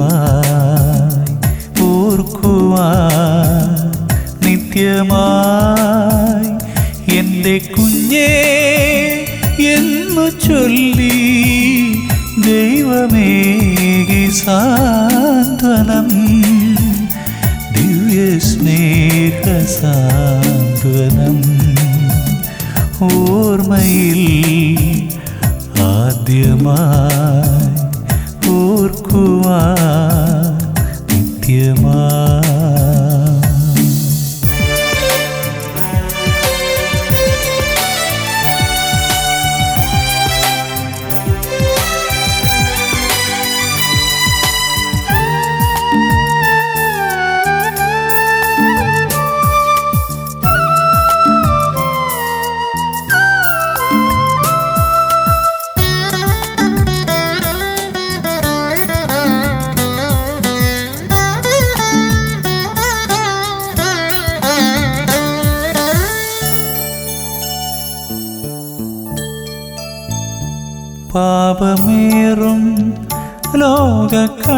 ആദ്യമായി ഓർക്കുവാൻ നിത്യമായി. എന്റെ കുഞ്ഞേ എന്നു ചൊല്ലി ദൈവമേ സാന്ത്വനം ദിവ്യ സ്നേഹ സാന്ത്വനം ഓർമ്മയിൽ ആദ്യമായി. ഓർക്കുവാൻ ka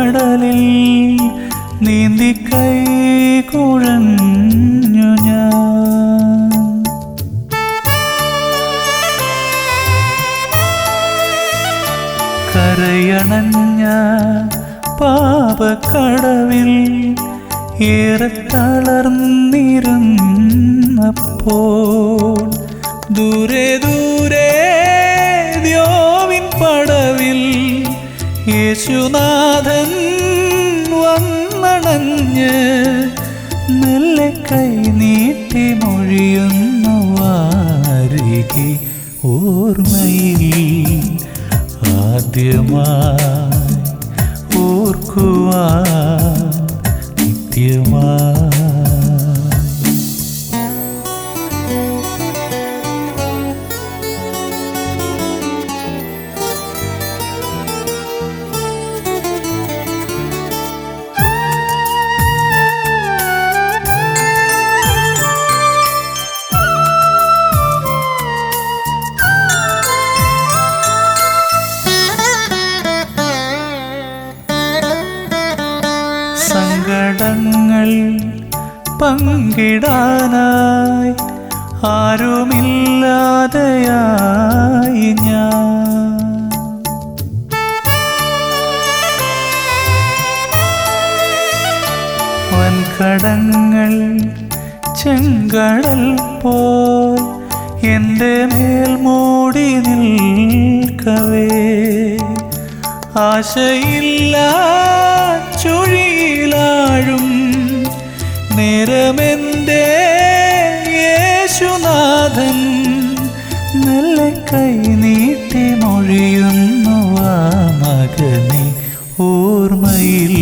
മെല്ലെ കൈ നീട്ടി മൊഴിയുന്നു വാരികെ ഓർമ്മയിൽ. ആദ്യമായി ഓർക്കുവാൻ നിത്യമായി പങ്കിടാനായി ആരുമില്ലാതെയായി ഞാൻ. വൻകടങ്ങൾ ചെങ്കടൽ പോൽ എന്റെ മേൽ മൂടി നിൽക്കവേ. ആശയില്ല ചുഴിയിലാഴും നേരമെന്റെ യേശുനാഥൻ നല്ല കൈ നീട്ടി മൊഴിയുന്നു ആ മകനെ ഓർമ്മയിൽ.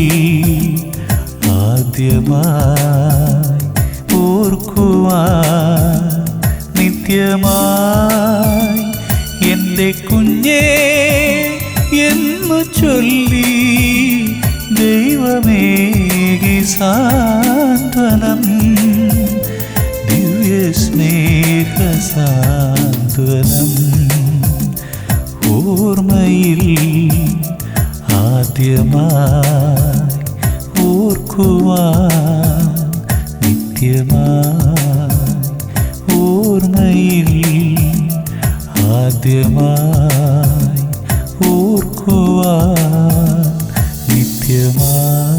ആദ്യമായി ഓർക്കുവാൻ നിത്യമായി എന്റെ കുഞ്ഞേ എന്നു ചൊല്ലി ദൈവമേകി സാന്ത്വനം ദിവ്യ സ്നേഹ സാന്ത്വനം ഓർമ്മയിൽ ആദ്യമായി ഓർക്കുവാൻ നിത്യമായി ഓർമ്മയിൽ ആദ്യമായി ഓർക്കുവാൻ നിത്യമായി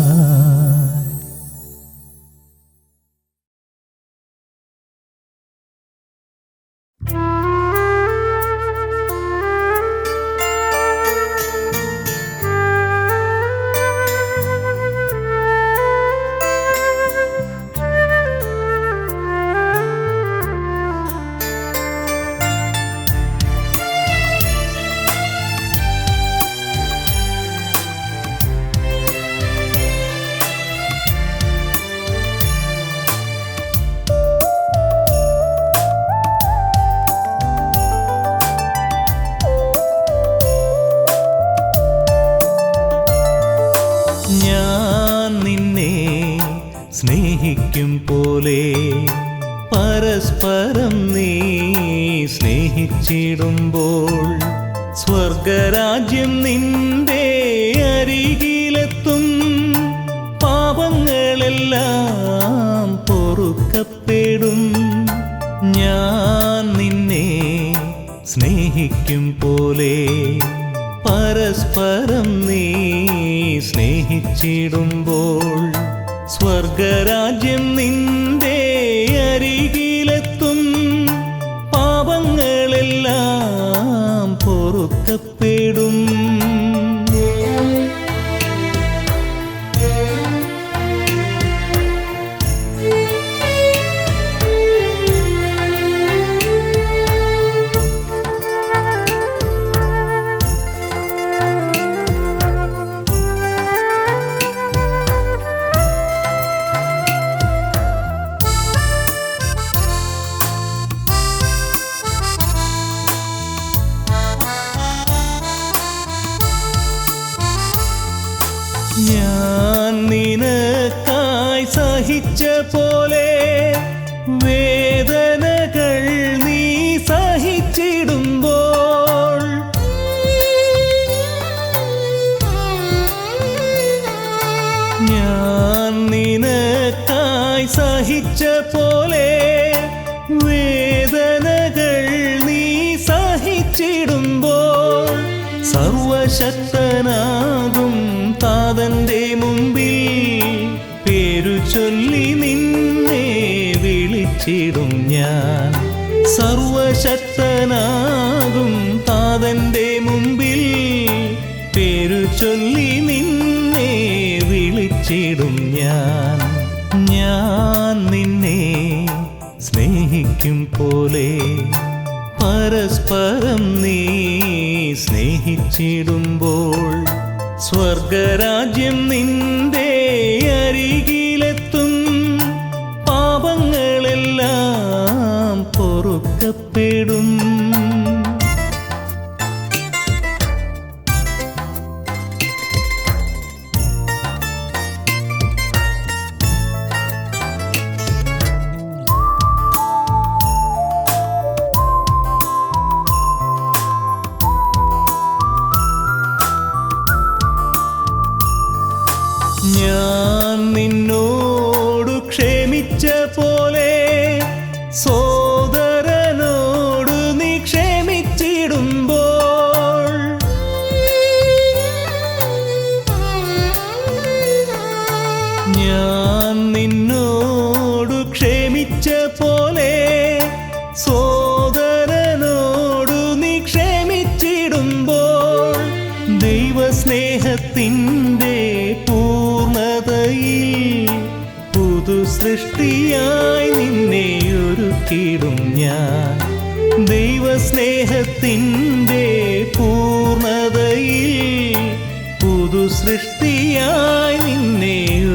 സഹിച്ചിടുമ്പോൾ സർവശക്തനാകും താതന്റെ മുമ്പിൽ. പേരു ചൊല്ലി നിന്നെ വിളിച്ചിടും ഞാൻ. സർവശക്തനാകും താതന്റെ മുമ്പിൽ. പേരു ചൊല്ലി നിന്നെ വിളിച്ചിടും ഞാൻ. ഞാൻ നിന്നെ സ്നേഹിക്കും പോലെ പരസ്പരം നീ സ്നേഹിച്ചിടുമ്പോൾ സ്വർഗരാജ്യം നിന്റെ അരികിലെത്തും. പാപങ്ങളെല്ലാം പൊറുക്കപ്പെടും.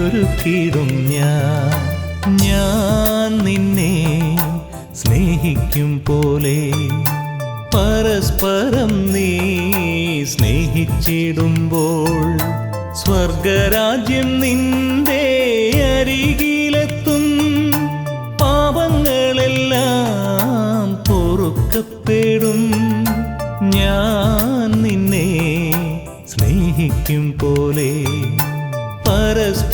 ഒരുക്കിടും ഞാൻ. ഞാൻ നിന്നെ സ്നേഹിക്കും പോലെ. പരസ്പരം നീ സ്നേഹിച്ചിടുമ്പോൾ സ്വർഗരാജ്യം നിന്റെ അരികിലെത്തും. പാപങ്ങളെല്ലാം പൊറുക്കപ്പെടും. ഞാൻ നിന്നെ സ്നേഹിക്കും പോലെ.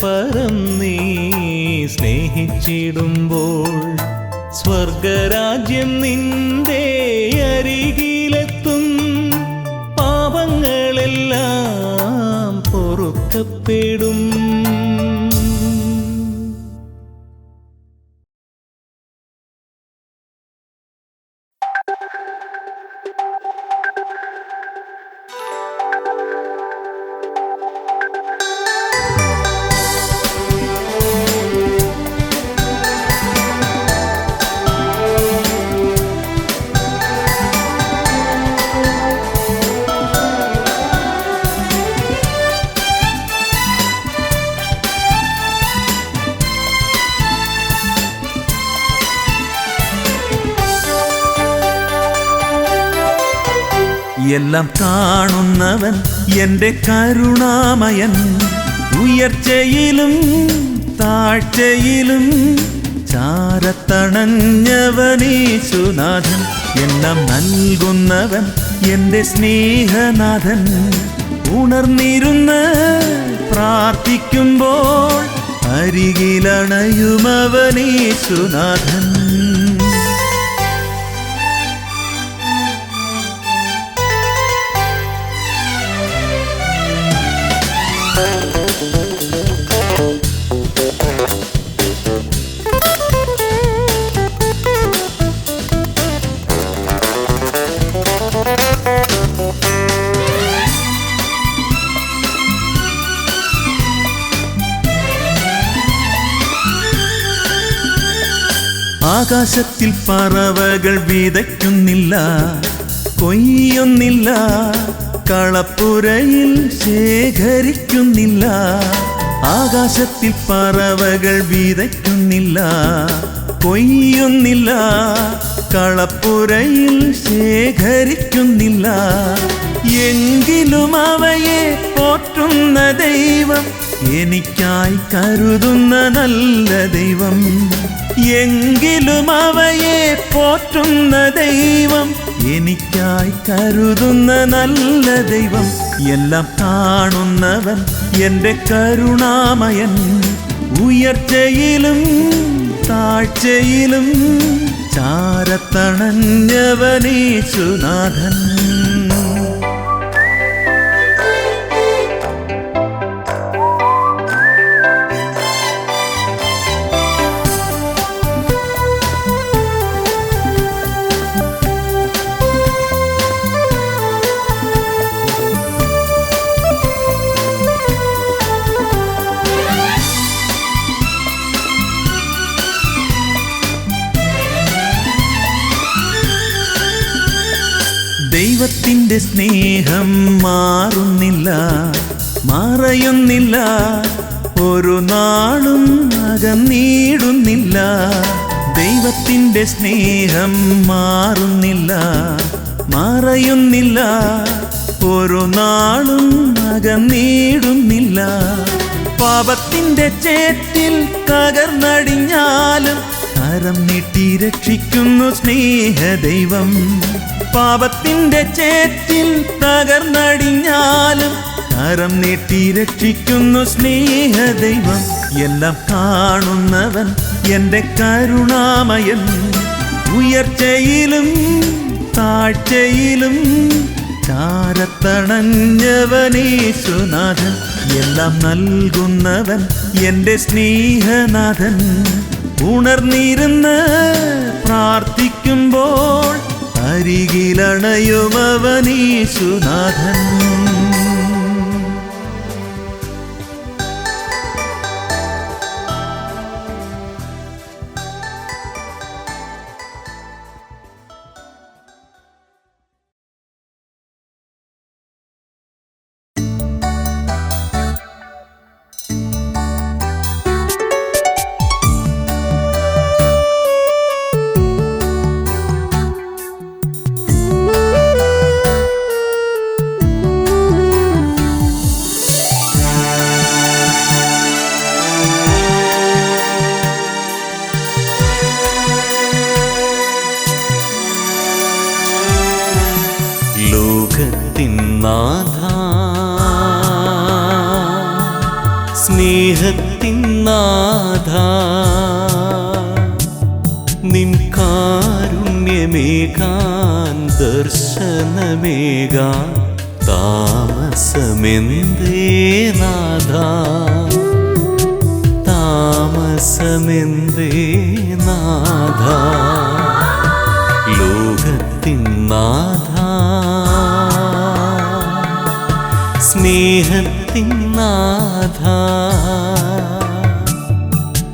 പരസ്പരം നീ സ്നേഹിച്ചിടുമ്പോൾ സ്വർഗരാജ്യം നിന്റെ അരികിലെത്തും. പാപങ്ങളെല്ലാം പൊറുക്കപ്പെടും. എല്ലാം കാണുന്നവൻ എന്റെ കരുണാമയൻ. ഉയർച്ചയിലും താഴ്ചയിലും ചാരത്തണഞ്ഞവനീശുനാഥൻ. എല്ലാം നൽകുന്നവൻ എന്റെ സ്നേഹനാഥൻ. ഉണർന്നിരുന്ന് പ്രാർത്ഥിക്കുമ്പോൾ അരികിലണയുമവനീശുനാഥൻ. ആകാശത്തിൽ പറവകൾ വിതയ്ക്കുന്നില്ല കൊയ്യുന്നില്ല കളപ്പുരയിൽ ശേഖരിക്കുന്നില്ല ആകാശത്തിൽ പറവകൾ വിതയ്ക്കുന്നില്ല കൊയ്യുന്നില്ല കളപ്പുരയിൽ ശേഖരിക്കുന്നില്ല. എങ്കിലും അവയെ പോറ്റുന്ന ദൈവം എനിക്കായി കരുതുന്ന നല്ല ദൈവം. എങ്കിലും അവയെ പോറ്റുന്ന ദൈവം. എനിക്കായി കരുതുന്ന നല്ല ദൈവം. എല്ലാം കാണുന്നവൻ എന്റെ കരുണാമയൻ. ഉയർച്ചയിലും താഴ്ചയിലും ചാരത്തണഞ്ഞവനീശുനാഥൻ ദൈവത്തിന്റെ സ്നേഹം മാറുന്നില്ല മറയുന്നില്ല. ഒരു നാളും അകന്നീടുന്നില്ല ദൈവത്തിന്റെ സ്നേഹം മാറുന്നില്ല മറയുന്നില്ല. ഒരു നാളും അകന്നീടുന്നില്ല പാപത്തിന്റെ ചേറ്റിൽ തകർന്നടിഞ്ഞാലും കരം നീട്ടി രക്ഷിക്കുന്നു സ്നേഹദൈവം. പാപത്തിന്റെ ചേറ്റിൽ തകർന്നടിഞ്ഞാലും കരം നീട്ടി രക്ഷിക്കുന്നു സ്നേഹദൈവം. എല്ലാം കാണുന്നവൻ എന്റെ കരുണാമയൻ. ഉയർച്ചയിലും താഴ്ചയിലും ചാരത്തണഞ്ഞവനീശുനാഥൻ. എല്ലാം നൽകുന്നവൻ എന്റെ സ്നേഹനാഥൻ. ഉണർന്നിരുന്ന് അരികിലണയുമവനീശുനാഥൻ സ്നേഹത്തിൻ നാഥ. നിൻ കാരുണ്യമേകാൻ ദർശനമേകാൻ താമസമെന്തേ നാഥ? താമസമെന്തേ നാഥ? ലോകത്തിൻ നാഥ. സ്നേഹത്തിൻ നാഥ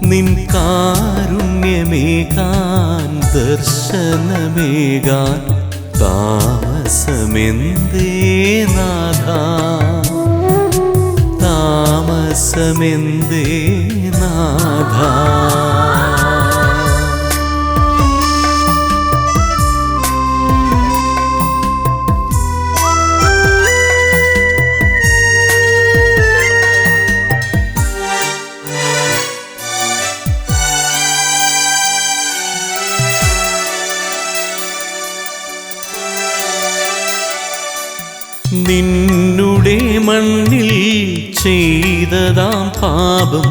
നിൻ കാരുണ്യമേകാൻ ദർശനമേകാൻ താമസമെന്തേ നാഥ? താമസമെന്തേ നാഥ? പാപം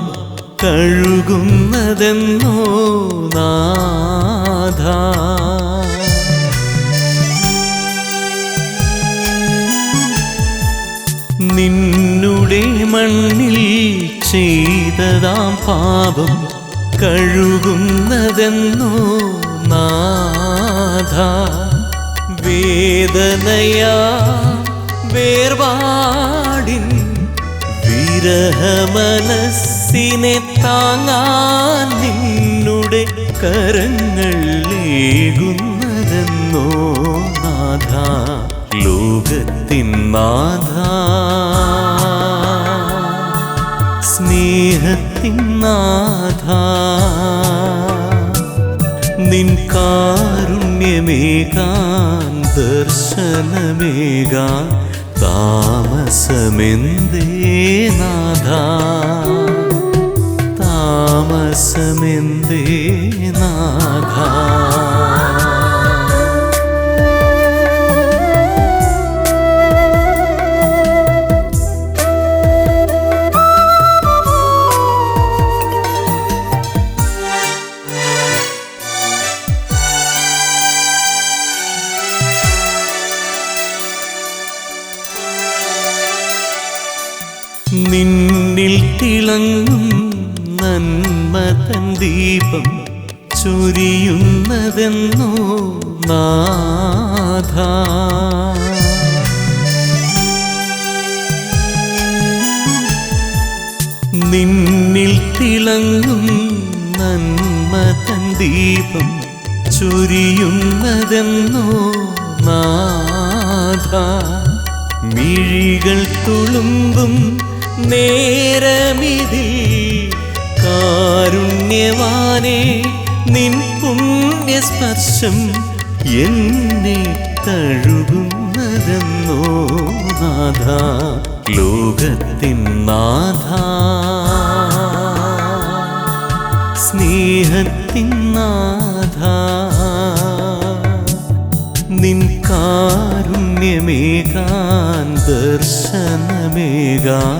കഴുകുന്നതെന്നോ നാഥ. നിന്നുടെ മണ്ണിൽ ചെയ്തതാം പാപം കഴുകുന്നതെന്നോ നാഥ. വേദനയാ വേർപാടിൻ വിരഹമനസ്സിനെ താങ്ങാൻ നിന്നുടെ കരങ്ങൾ ഏകുന്നതെന്നോ നാഥ ലോകത്തിൻ നാഥ. സ്നേഹത്തിൻ നാഥ. നിൻ കാരുണ്യമേകാൻ ദർശനമേകാൻ താമസമെന്തേ നാഥ? താമസമെന്തേ നാഥ? നന്മതൻ ദീപം ചൊരിയുന്നതെന്നോ നാഥ. നിന്നിൽ തിളങ്ങും നന്മതൻ ദീപം ചൊരിയുന്നതെന്നോ നാഥ. മിഴികൾ തുളുമ്പും നേരമിതിൽ കാരുണ്യവാനെ നിൻ പുണ്യസ്പർശം എന്നെ തഴുകുന്നതെന്നോ നാഥ ലോകത്തിൻ നാഥ. സ്നേഹത്തിൻ നാഥ നിൻ കാരുണ്യമേകാൻ ദർശനമേകാൻ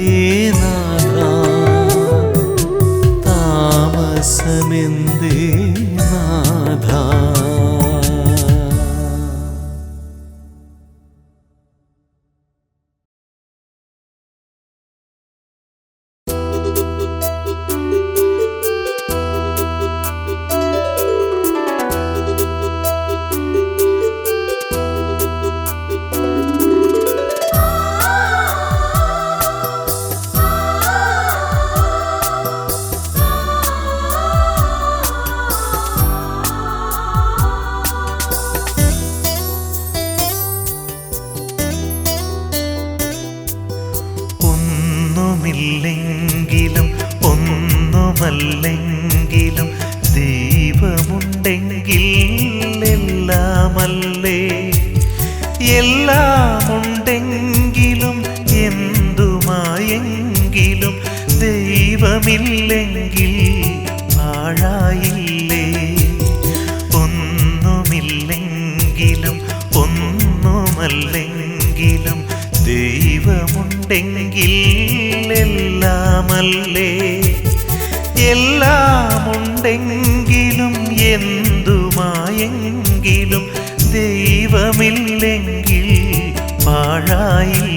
നാഥ താമസമെന്തേ നാഥ എല്ലാമുണ്ടെങ്കിലും എന്തുമായെങ്കിലും ദൈവമില്ലെങ്കിൽ പാഴായില്ലേ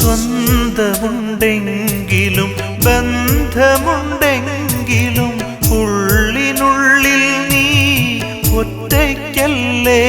സ്വന്തമുണ്ടെങ്കിലും ബന്ധമുണ്ടെങ്കിലും ഉള്ളിനുള്ളിൽ നീ ഒറ്റയ്ക്കല്ലേ?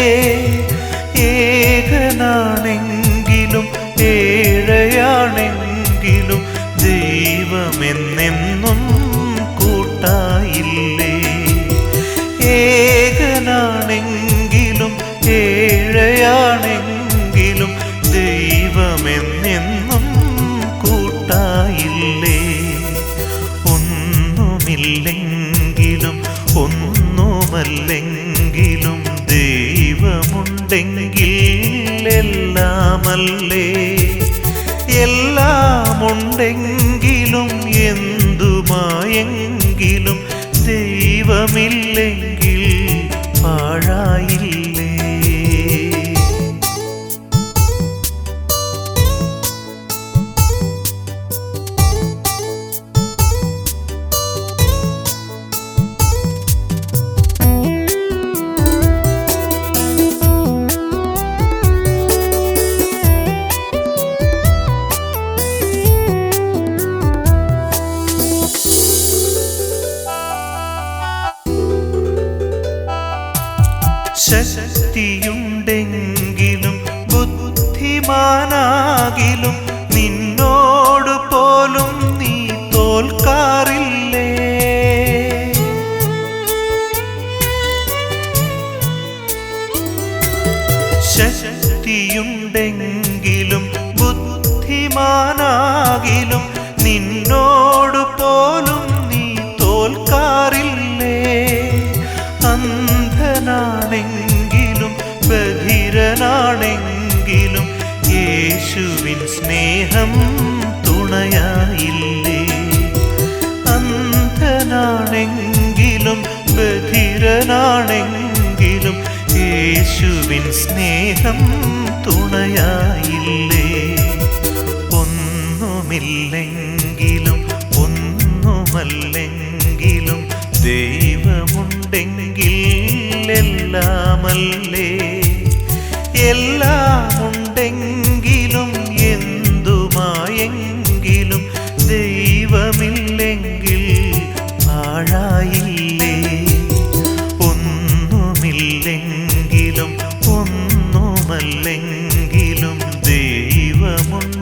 സ്നേഹം തുണയായില്ലേ?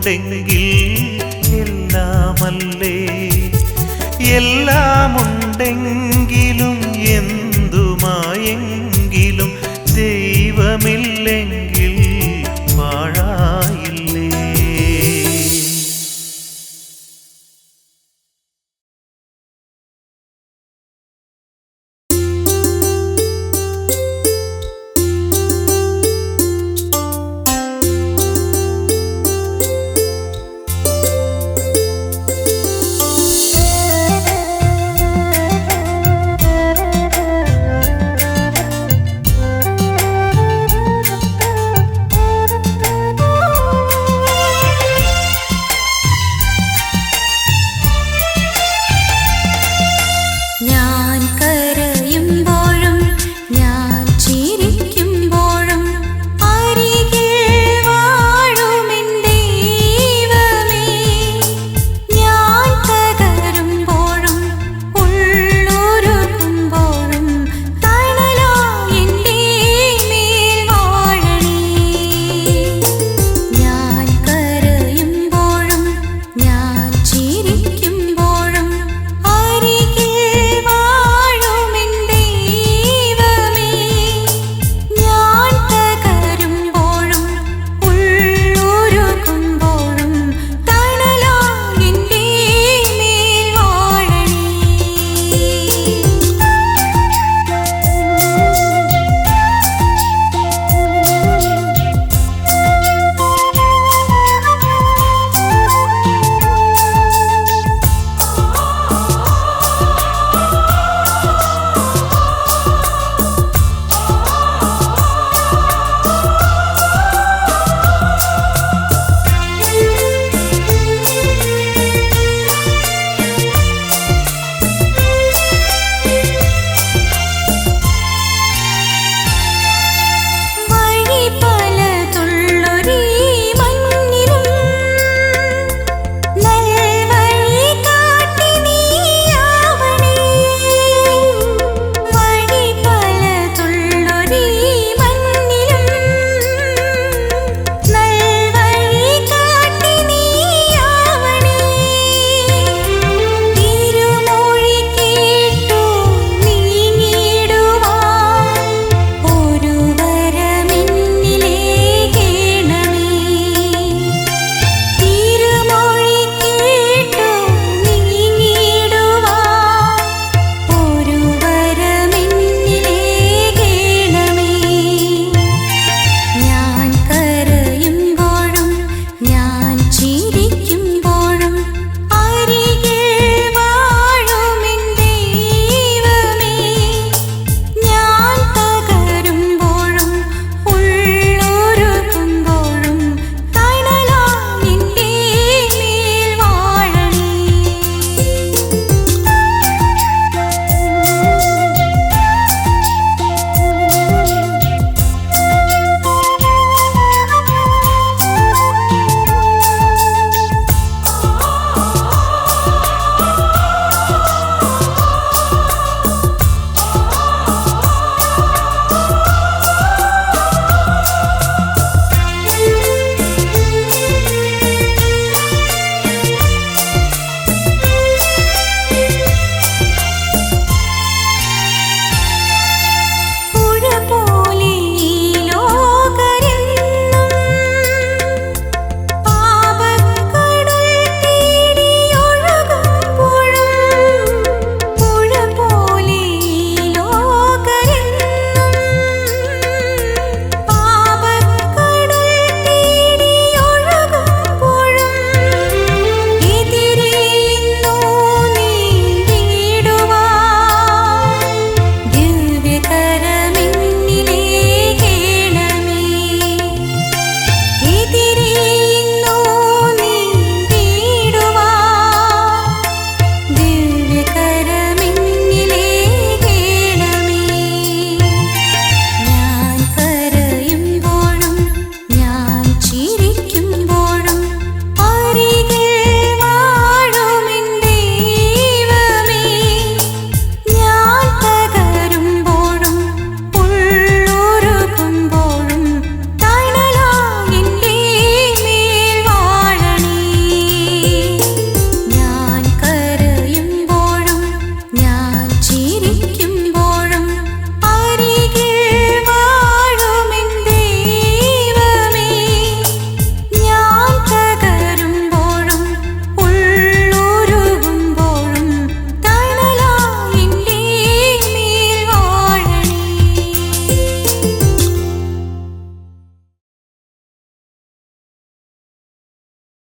ഉണ്ടെങ്കിൽ എല്ലാമല്ലേ? എല്ലാമുണ്ടെങ്കിലും എന്ന്